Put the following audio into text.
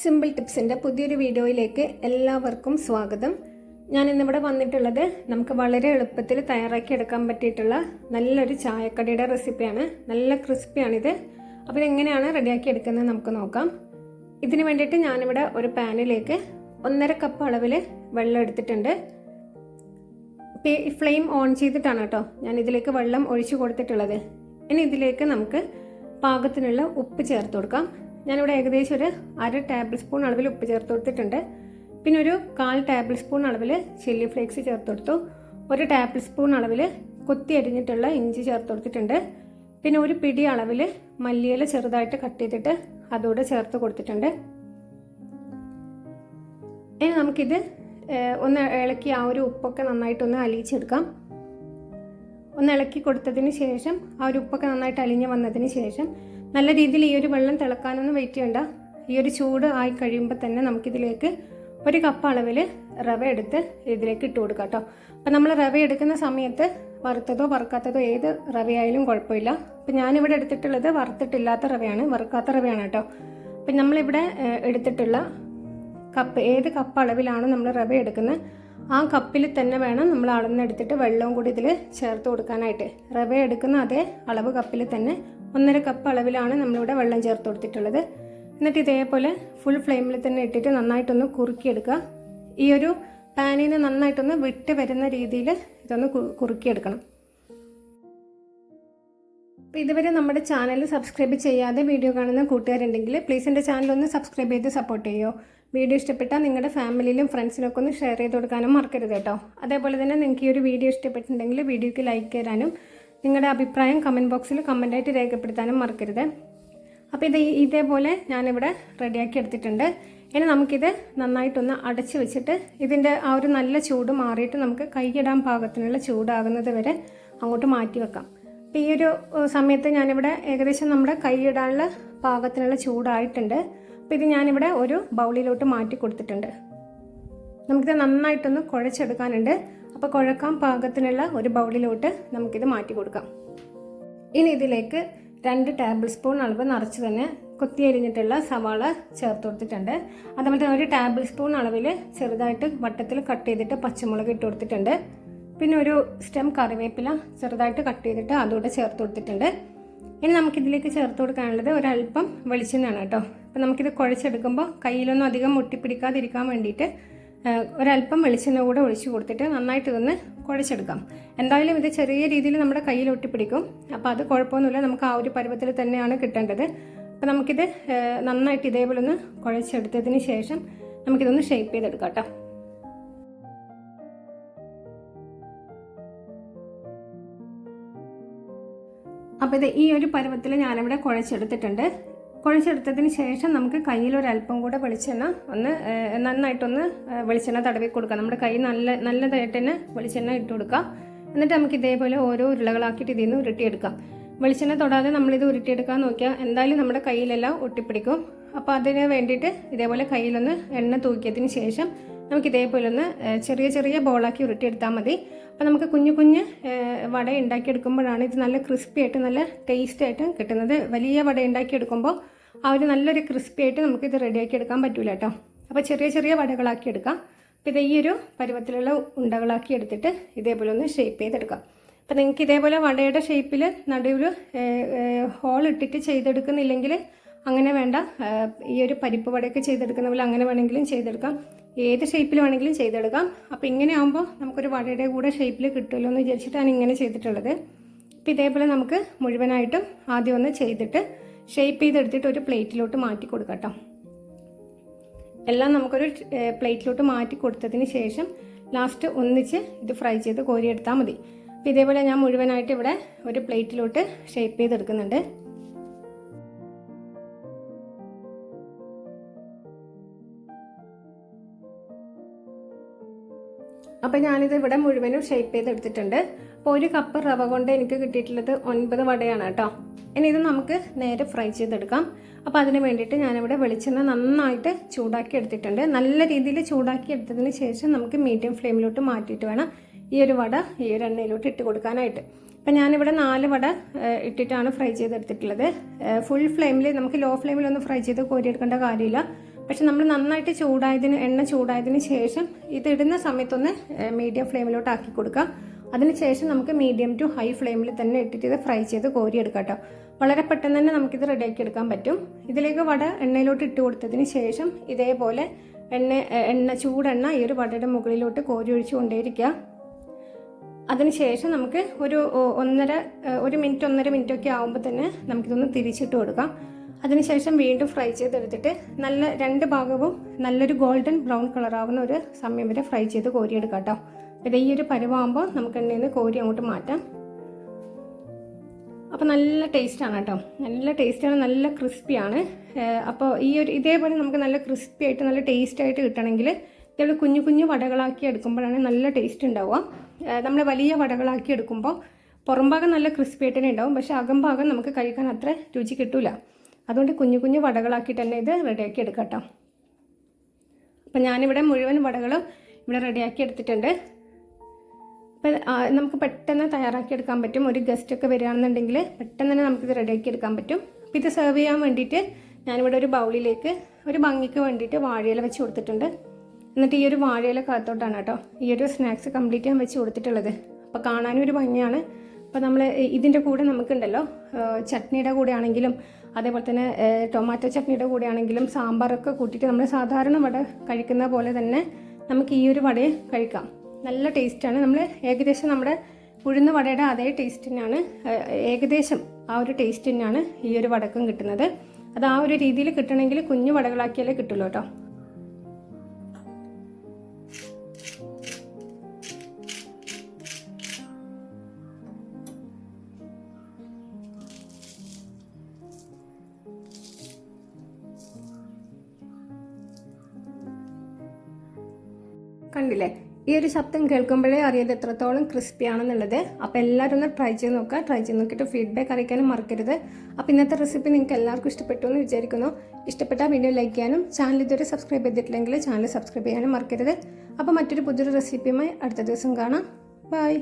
Simple ടിപ്സിന്റെ പുതിയൊരു വീഡിയോയിലേക്ക് എല്ലാവർക്കും സ്വാഗതം. ഞാൻ ഇന്നിവിടെ വന്നിട്ടുള്ളത് നമുക്ക് വളരെ എളുപ്പത്തിൽ തയ്യാറാക്കി എടുക്കാൻ പറ്റിയിട്ടുള്ള നല്ലൊരു ചായക്കടിയുടെ റെസിപ്പിയാണ്. നല്ല ക്രിസ്പിയാണിത്. അപ്പോൾ ഇതെങ്ങനെയാണ് റെഡിയാക്കി എടുക്കുന്നത് നമുക്ക് നോക്കാം. ഇതിന് വേണ്ടിയിട്ട് ഞാനിവിടെ ഒരു പാനിലേക്ക് ഒന്നര കപ്പ് അളവിൽ വെള്ളം എടുത്തിട്ടുണ്ട്. ഫ്ലെയിം ഓൺ ചെയ്തിട്ടാണ് കേട്ടോ ഞാൻ ഇതിലേക്ക് വെള്ളം ഒഴിച്ചു കൊടുത്തിട്ടുള്ളത്. ഇനി ഇതിലേക്ക് നമുക്ക് പാകത്തിനുള്ള ഉപ്പ് ചേർത്ത് കൊടുക്കാം. ഞാനിവിടെ ഏകദേശം ഒരു അര ടേബിൾ സ്പൂൺ അളവിൽ ഉപ്പ് ചേർത്ത് കൊടുത്തിട്ടുണ്ട്. പിന്നെ ഒരു കാൽ ടേബിൾ സ്പൂൺ അളവിൽ ചില്ലി ഫ്ലേക്സ് ചേർത്ത് കൊടുത്തു. ഒരു ടേബിൾ സ്പൂൺ അളവിൽ കൊത്തി അരിഞ്ഞിട്ടുള്ള ഇഞ്ചി ചേർത്ത് കൊടുത്തിട്ടുണ്ട്. പിന്നെ ഒരു പിടി അളവിൽ മല്ലിയില ചെറുതായിട്ട് കട്ട് ചെയ്തിട്ട് അതുകൂടെ ചേർത്ത് കൊടുത്തിട്ടുണ്ട്. ഇനി നമുക്കിത് ഒന്ന് ഇളക്കി ആ ഒരു ഉപ്പൊക്കെ നന്നായിട്ടൊന്ന് അലിയിച്ചെടുക്കാം. ഒന്ന് ഇളക്കി കൊടുത്തതിന് ശേഷം ആ ഒരു ഉപ്പൊക്കെ നന്നായിട്ട് അലിഞ്ഞ് വന്നതിന് ശേഷം നല്ല രീതിയിൽ ഈ ഒരു വെള്ളം തിളക്കാനൊന്നും വെയിറ്റ് ചെയ്യണ്ട. ഈ ഒരു ചൂട് ആയി കഴിയുമ്പോൾ തന്നെ നമുക്കിതിലേക്ക് ഒരു കപ്പ് അളവിൽ റവ എടുത്ത് ഇതിലേക്ക് ഇട്ട് കൊടുക്കാം കേട്ടോ അപ്പം നമ്മൾ റവ എടുക്കുന്ന സമയത്ത് വറുത്തതോ വറുക്കാത്തതോ ഏത് റവയായാലും കുഴപ്പമില്ല. അപ്പം ഞാനിവിടെ എടുത്തിട്ടുള്ളത് വറുത്തിട്ടില്ലാത്ത റവയാണ് വറുക്കാത്ത റവയാണ് കേട്ടോ അപ്പം നമ്മളിവിടെ എടുത്തിട്ടുള്ള കപ്പ് ഏത് കപ്പ് അളവിലാണ് നമ്മൾ റവ എടുക്കുന്നത് ആ കപ്പിൽ തന്നെ വേണം നമ്മൾ അളന്നെടുത്തിട്ട് വെള്ളവും കൂടി ഇതിൽ ചേർത്ത് കൊടുക്കാനായിട്ട്. റവ എടുക്കുന്ന അതേ അളവ് കപ്പിൽ തന്നെ ഒന്നര കപ്പ് അളവിലാണ് നമ്മളിവിടെ വെള്ളം ചേർത്ത് കൊടുത്തിട്ടുള്ളത്. എന്നിട്ട് ഇതേപോലെ ഫുൾ ഫ്ലെയിമിൽ തന്നെ ഇട്ടിട്ട് നന്നായിട്ടൊന്ന് കുറുക്കിയെടുക്കുക. ഈ ഒരു പാനിന് നന്നായിട്ടൊന്ന് വിട്ട് വരുന്ന രീതിയിൽ ഇതൊന്ന് കുറുക്കിയെടുക്കണം. അപ്പോൾ ഇതുവരെ നമ്മുടെ ചാനൽ സബ്സ്ക്രൈബ് ചെയ്യാതെ വീഡിയോ കാണുന്ന കൂട്ടുകാരുണ്ടെങ്കിൽ പ്ലീസ് എന്റെ ചാനൽ ഒന്ന് സബ്സ്ക്രൈബ് ചെയ്ത് സപ്പോർട്ട് ചെയ്യുമോ വീഡിയോ ഇഷ്ടപ്പെട്ടാൽ നിങ്ങളുടെ ഫാമിലിയിലും ഫ്രണ്ട്സിനൊക്കെ ഒന്ന് ഷെയർ ചെയ്ത് കൊടുക്കാനും മറക്കരുത് കേട്ടോ. അതേപോലെ തന്നെ നിങ്ങൾക്ക് ഈ ഒരു വീഡിയോ ഇഷ്ടപ്പെട്ടിട്ടുണ്ടെങ്കിൽ വീഡിയോയ്ക്ക് ലൈക്ക് തരാനും നിങ്ങളുടെ അഭിപ്രായം കമന്റ് ബോക്സിൽ കമന്റായിട്ട് രേഖപ്പെടുത്താനും മറക്കരുത്. അപ്പോൾ ഇത് ഇതേപോലെ ഞാനിവിടെ റെഡിയാക്കി എടുത്തിട്ടുണ്ട്. ഇനി നമുക്കിത് നന്നായിട്ടൊന്ന് അടച്ചു വെച്ചിട്ട് ഇതിന്റെ ആ ഒരു നല്ല ചൂട് മാറിയിട്ട് നമുക്ക് കൈയിടാൻ പാകത്തിനുള്ള ചൂടാകുന്നത് വരെ അങ്ങോട്ട് മാറ്റി വെക്കാം. അപ്പോൾ ഈ ഒരു സമയത്ത് ഞാനിവിടെ ഏകദേശം നമ്മുടെ കൈയിടാനുള്ള പാകത്തിനുള്ള ചൂടായിട്ടുണ്ട്. അപ്പോൾ ഇത് ഞാനിവിടെ ഒരു ബൗളിലോട്ട് മാറ്റി കൊടുത്തിട്ടുണ്ട്. നമുക്കിത് നന്നായിട്ടൊന്ന് കുഴച്ചെടുക്കാനുണ്ട്. അപ്പോൾ കുഴക്കാൻ പാകത്തിനുള്ള ഒരു ബൗളിലോട്ട് നമുക്കിത് മാറ്റി കൊടുക്കാം. ഇനി ഇതിലേക്ക് രണ്ട് ടേബിൾ സ്പൂൺ അളവ് നിറച്ച് തന്നെ കൊത്തി അരിഞ്ഞിട്ടുള്ള സവാള ചേർത്ത് കൊടുത്തിട്ടുണ്ട്. അതുപോലെ തന്നെ ഒരു ടേബിൾ സ്പൂൺ അളവിൽ ചെറുതായിട്ട് വട്ടത്തിൽ കട്ട് ചെയ്തിട്ട് പച്ചമുളക് ഇട്ട് കൊടുത്തിട്ടുണ്ട്. പിന്നെ ഒരു സ്റ്റെം കറിവേപ്പില ചെറുതായിട്ട് കട്ട് ചെയ്തിട്ട് അതുകൂടെ ചേർത്ത് കൊടുത്തിട്ടുണ്ട്. ഇനി നമുക്കിതിലേക്ക് ചേർത്ത് കൊടുക്കാനുള്ളത് ഒരല്പം വെളിച്ചെണ്ണയാണ് കേട്ടോ. അപ്പോൾ നമുക്കിത് കുഴച്ചെടുക്കുമ്പോൾ കയ്യിലൊന്നും അധികം മുട്ടിപ്പിടിക്കാതിരിക്കാൻ വേണ്ടിയിട്ട് ഒരല്പം വെളിച്ചെണ്ണ കൂടെ ഒഴിച്ചു കൊടുത്തിട്ട് നന്നായിട്ട് ഇതൊന്ന് കുഴച്ചെടുക്കാം. എന്തായാലും ഇത് ചെറിയ രീതിയിൽ നമ്മുടെ കയ്യിൽ ഒട്ടിപ്പിടിക്കും. അപ്പോൾ അത് കുഴപ്പമൊന്നുമില്ല. നമുക്ക് ആ ഒരു പരുവത്തിൽ തന്നെയാണ് കിട്ടേണ്ടത്. അപ്പോൾ നമുക്കിത് നന്നായിട്ട് ഇതേപോലെ ഒന്ന് കുഴച്ചെടുത്തതിന് ശേഷം നമുക്കിതൊന്ന് ഷേപ്പ് ചെയ്തെടുക്കാം കേട്ടോ. അപ്പോൾ ഇത് ഈ ഒരു പരുവത്തിൽ ഞാനിവിടെ കുഴച്ചെടുത്തിട്ടുണ്ട്. കുഴച്ചെടുത്തതിന് ശേഷം നമുക്ക് കയ്യിൽ ഒരല്പം കൂടെ വെളിച്ചെണ്ണ ഒന്ന് നന്നായിട്ടൊന്ന് വെളിച്ചെണ്ണ തടവി കൊടുക്കുക നമ്മുടെ കൈ നല്ല നല്ലതായിട്ട് തന്നെ വെളിച്ചെണ്ണ ഇട്ട് കൊടുക്കാം എന്നിട്ട് നമുക്ക് ഇതേപോലെ ഓരോ ഉരുളകളാക്കിയിട്ട് ഇതിൽ നിന്ന് ഉരുട്ടിയെടുക്കാം. വെളിച്ചെണ്ണ തൊടാതെ നമ്മളിത് ഉരുട്ടിയെടുക്കാൻ നോക്കിയാൽ എന്തായാലും നമ്മുടെ കയ്യിലെല്ലാം ഒട്ടിപ്പിടിക്കും. അപ്പോൾ അതിന് വേണ്ടിയിട്ട് ഇതേപോലെ കയ്യിലൊന്ന് എണ്ണ തൂക്കിയതിന് ശേഷം നമുക്ക് ഇതേപോലെ ഒന്ന് ചെറിയ ചെറിയ ബോളാക്കി ഉരുട്ടിയെടുത്താൽ മതി. അപ്പോൾ നമുക്ക് കുഞ്ഞു കുഞ്ഞ് വട ഉണ്ടാക്കിയെടുക്കുമ്പോഴാണ് ഇത് നല്ല ക്രിസ്പി ആയിട്ട് നല്ല ടേസ്റ്റ് ആയിട്ട് കിട്ടുന്നത്. വലിയ വട ഉണ്ടാക്കിയെടുക്കുമ്പോൾ ആ ഒരു നല്ലൊരു ക്രിസ്പി ആയിട്ട് നമുക്ക് ഇത് റെഡിയാക്കി എടുക്കാൻ പറ്റൂല കേട്ടോ. അപ്പോൾ ചെറിയ ചെറിയ വടകളാക്കി എടുക്കാം. അപ്പോൾ ഇത് ഈ ഒരു പരുവത്തിലുള്ള ഉണ്ടകളാക്കി എടുത്തിട്ട് ഇതേപോലെ ഒന്ന് ഷേപ്പ് ചെയ്തെടുക്കാം. അപ്പോൾ നിങ്ങൾക്ക് ഇതേപോലെ വടയുടെ ഷേപ്പിൽ നടുവിൽ ഹോൾ ഇട്ടിട്ട് ചെയ്തെടുക്കുന്നില്ലെങ്കിൽ അങ്ങനെ വേണ്ട. ഈ ഒരു പരിപ്പ് വടയൊക്കെ ചെയ്തെടുക്കുന്ന പോലെ അങ്ങനെ വേണമെങ്കിലും ചെയ്തെടുക്കാം. ഏത് ഷേപ്പിൽ വേണമെങ്കിലും ചെയ്തെടുക്കാം. അപ്പോൾ ഇങ്ങനെ ആകുമ്പോൾ നമുക്കൊരു വടയുടെ കൂടെ ഷേപ്പിൽ കിട്ടുമല്ലോ എന്ന് വിചാരിച്ചിട്ടാണ് ഇങ്ങനെ ചെയ്തിട്ടുള്ളത്. അപ്പോൾ ഇതേപോലെ നമുക്ക് മുഴുവനായിട്ടും ആദ്യം ഒന്ന് ചെയ്തിട്ട് ഷേപ്പ് ചെയ്തെടുത്തിട്ട് ഒരു പ്ലേറ്റിലോട്ട് മാറ്റി കൊടുക്കാം കേട്ടോ എല്ലാം നമുക്കൊരു പ്ലേറ്റിലോട്ട് മാറ്റി കൊടുത്തതിന് ശേഷം ലാസ്റ്റ് ഒന്നിച്ച് ഇത് ഫ്രൈ ചെയ്ത് കോരിയെടുത്താൽ മതി. അപ്പോൾ ഇതേപോലെ ഞാൻ മുഴുവനായിട്ട് ഇവിടെ ഒരു പ്ലേറ്റിലോട്ട് ഷേപ്പ് ചെയ്തെടുക്കുന്നുണ്ട്. അപ്പോൾ ഞാനിത് ഇവിടെ മുഴുവനും ഷേപ്പ് ചെയ്തെടുത്തിട്ടുണ്ട്. അപ്പോൾ ഒരു കപ്പ് റവ കൊണ്ട് എനിക്ക് കിട്ടിയിട്ടുള്ളത് ഒൻപത് വടയാണ് കേട്ടോ. ഇനി ഇത് നമുക്ക് നേരെ ഫ്രൈ ചെയ്തെടുക്കാം. അപ്പോൾ അതിന് വേണ്ടിയിട്ട് ഞാനിവിടെ വെളിച്ചെണ്ണ നന്നായിട്ട് ചൂടാക്കി എടുത്തിട്ടുണ്ട്. നല്ല രീതിയിൽ ചൂടാക്കി എടുത്തതിന് ശേഷം നമുക്ക് മീഡിയം ഫ്ലെയിമിലോട്ട് മാറ്റിയിട്ട് വേണം ഈ ഒരു വട ഈ ഒരു എണ്ണയിലോട്ട് ഇട്ട് കൊടുക്കാനായിട്ട്. അപ്പം ഞാനിവിടെ നാല് വട ഇട്ടിട്ടാണ് ഫ്രൈ ചെയ്തെടുത്തിട്ടുള്ളത്. ഫുൾ ഫ്ലെയിമിൽ നമുക്ക് ലോ ഫ്ലെയിമിലൊന്നും ഫ്രൈ ചെയ്ത് കോരിയെടുക്കേണ്ട കാര്യമില്ല. പക്ഷെ നമ്മൾ നന്നായിട്ട് ചൂടായതിന് എണ്ണ ചൂടായതിന് ശേഷം ഇതിടുന്ന സമയത്തൊന്ന് മീഡിയം ഫ്ലെയിമിലോട്ട് ആക്കി കൊടുക്കുക അതിനുശേഷം നമുക്ക് മീഡിയം ടു ഹൈ ഫ്ലെയിമിൽ തന്നെ ഇട്ടിട്ട് ഇത് ഫ്രൈ ചെയ്ത് കോരിയെടുക്കാം കേട്ടോ വളരെ പെട്ടെന്ന് തന്നെ നമുക്കിത് റെഡിയാക്കി എടുക്കാൻ പറ്റും. ഇതിലേക്ക് വട എണ്ണയിലോട്ട് ഇട്ട് കൊടുത്തതിന് ശേഷം ഇതേപോലെ എണ്ണ എണ്ണ ചൂടെണ്ണ ഈ ഒരു വടയുടെ മുകളിലോട്ട് കോരി ഒഴിച്ചു കൊണ്ടേയിരിക്കുക. അതിനുശേഷം നമുക്ക് ഒരു ഒന്നര ഒരു മിനിറ്റ് ഒന്നര മിനിറ്റ് ഒക്കെ ആകുമ്പോൾ തന്നെ നമുക്കിതൊന്ന് തിരിച്ചിട്ട് കൊടുക്കാം. അതിനുശേഷം വീണ്ടും ഫ്രൈ ചെയ്തെടുത്തിട്ട് നല്ല രണ്ട് ഭാഗവും നല്ലൊരു ഗോൾഡൻ ബ്രൗൺ കളറാവുന്ന ഒരു സമയം വരെ ഫ്രൈ ചെയ്ത് കോരിയെടുക്കാം കേട്ടോ. പിന്നെ ഈ ഒരു പരുവാകുമ്പോൾ നമുക്ക് എണ്ണയിൽ നിന്ന് കോരി അങ്ങോട്ട് മാറ്റാം. അപ്പോൾ നല്ല ടേസ്റ്റാണ് കേട്ടോ. നല്ല ടേസ്റ്റാണ് നല്ല ക്രിസ്പിയാണ് അപ്പോൾ ഈ ഒരു ഇതേപോലെ നമുക്ക് നല്ല ക്രിസ്പി ആയിട്ട് നല്ല ടേസ്റ്റ് ആയിട്ട് കിട്ടണമെങ്കിൽ ഇതേപോലെ കുഞ്ഞു കുഞ്ഞു വടകളാക്കി എടുക്കുമ്പോഴാണ് നല്ല ടേസ്റ്റ് ഉണ്ടാവുക. നമ്മൾ വലിയ വടകളാക്കി എടുക്കുമ്പോൾ പുറംഭാഗം നല്ല ക്രിസ്പി ആയിട്ട് തന്നെ ഉണ്ടാവും. പക്ഷേ അകം ഭാഗം നമുക്ക് കഴിക്കാൻ അത്ര രുചി കിട്ടൂല. അതുകൊണ്ട് കുഞ്ഞു കുഞ്ഞു വടകളാക്കിയിട്ട് തന്നെ ഇത് റെഡിയാക്കി എടുക്കാം അപ്പം ഞാനിവിടെ മുഴുവൻ വടകളും ഇവിടെ റെഡിയാക്കി എടുത്തിട്ടുണ്ട്. അപ്പം നമുക്ക് പെട്ടെന്ന് തയ്യാറാക്കി എടുക്കാൻ പറ്റും. ഒരു ഗസ്റ്റ് ഒക്കെ വരികയാണെന്നുണ്ടെങ്കിൽ പെട്ടെന്ന് തന്നെ നമുക്കിത് റെഡിയാക്കി എടുക്കാൻ പറ്റും. അപ്പം ഇത് സെർവ് ചെയ്യാൻ വേണ്ടിയിട്ട് ഞാനിവിടെ ഒരു ബൗളിലേക്ക് ഒരു ഭംഗിക്ക് വേണ്ടിയിട്ട് വാഴയില വെച്ച് കൊടുത്തിട്ടുണ്ട്. എന്നിട്ട് ഈ ഒരു വാഴയില കാത്തോട്ടാണ് കേട്ടോ ഈ ഒരു സ്നാക്സ് കംപ്ലീറ്റ് ചെയ്യാൻ വെച്ച് കൊടുത്തിട്ടുള്ളത്. അപ്പോൾ കാണാനും ഒരു ഭംഗിയാണ്. അപ്പോൾ നമ്മൾ ഇതിന്റെ കൂടെ നമുക്കുണ്ടല്ലോ ചട്നിയുടെ കൂടെ ആണെങ്കിലും അതേപോലെ തന്നെ ടൊമാറ്റോ ചട്നിയുടെ കൂടെ ആണെങ്കിലും സാമ്പാറൊക്കെ കൂട്ടിയിട്ട് നമ്മൾ സാധാരണ വട കഴിക്കുന്ന പോലെ തന്നെ നമുക്ക് ഈ ഒരു വടയെ കഴിക്കാം. നല്ല ടേസ്റ്റാണ്. നമ്മൾ ഏകദേശം നമ്മുടെ ഉഴുന്ന വടയുടെ അതേ ടേസ്റ്റ് തന്നെയാണ് ഏകദേശം ആ ഒരു ടേസ്റ്റ് തന്നെയാണ് ഈ ഒരു വടക്കും കിട്ടുന്നത്. അത് ആ ഒരു രീതിയിൽ കിട്ടണമെങ്കിൽ കുഞ്ഞു വടകളാക്കിയാലേ കിട്ടുള്ളൂ കേട്ടോ. കണ്ടില്ലേ? ഈ ഒരു ശബ്ദം കേൾക്കുമ്പോഴേ അറിയാതെ എത്രത്തോളം ക്രിസ്പി ആണെന്നുള്ളത്. അപ്പോൾ എല്ലാവരും ഒന്ന് ട്രൈ ചെയ്ത് നോക്കുക. ട്രൈ ചെയ്ത് നോക്കിയിട്ട് ഫീഡ്ബാക്ക് അറിയിക്കാനും മറക്കരുത്. അപ്പോൾ ഇന്നത്തെ റെസിപ്പി നിങ്ങൾക്ക് എല്ലാവർക്കും ഇഷ്ടപ്പെട്ടു എന്ന് വിചാരിക്കുന്നു. ഇഷ്ടപ്പെട്ട വീഡിയോ ലൈക്ക് ചെയ്യാനും ചാനൽ ഇതുവരെ സബ്സ്ക്രൈബ് ചെയ്തിട്ടില്ലെങ്കിൽ ചാനൽ സബ്സ്ക്രൈബ് ചെയ്യാനും മറക്കരുത്. അപ്പോൾ മറ്റൊരു പുതിയൊരു റെസിപ്പിയുമായി അടുത്ത ദിവസം കാണാം. ബൈ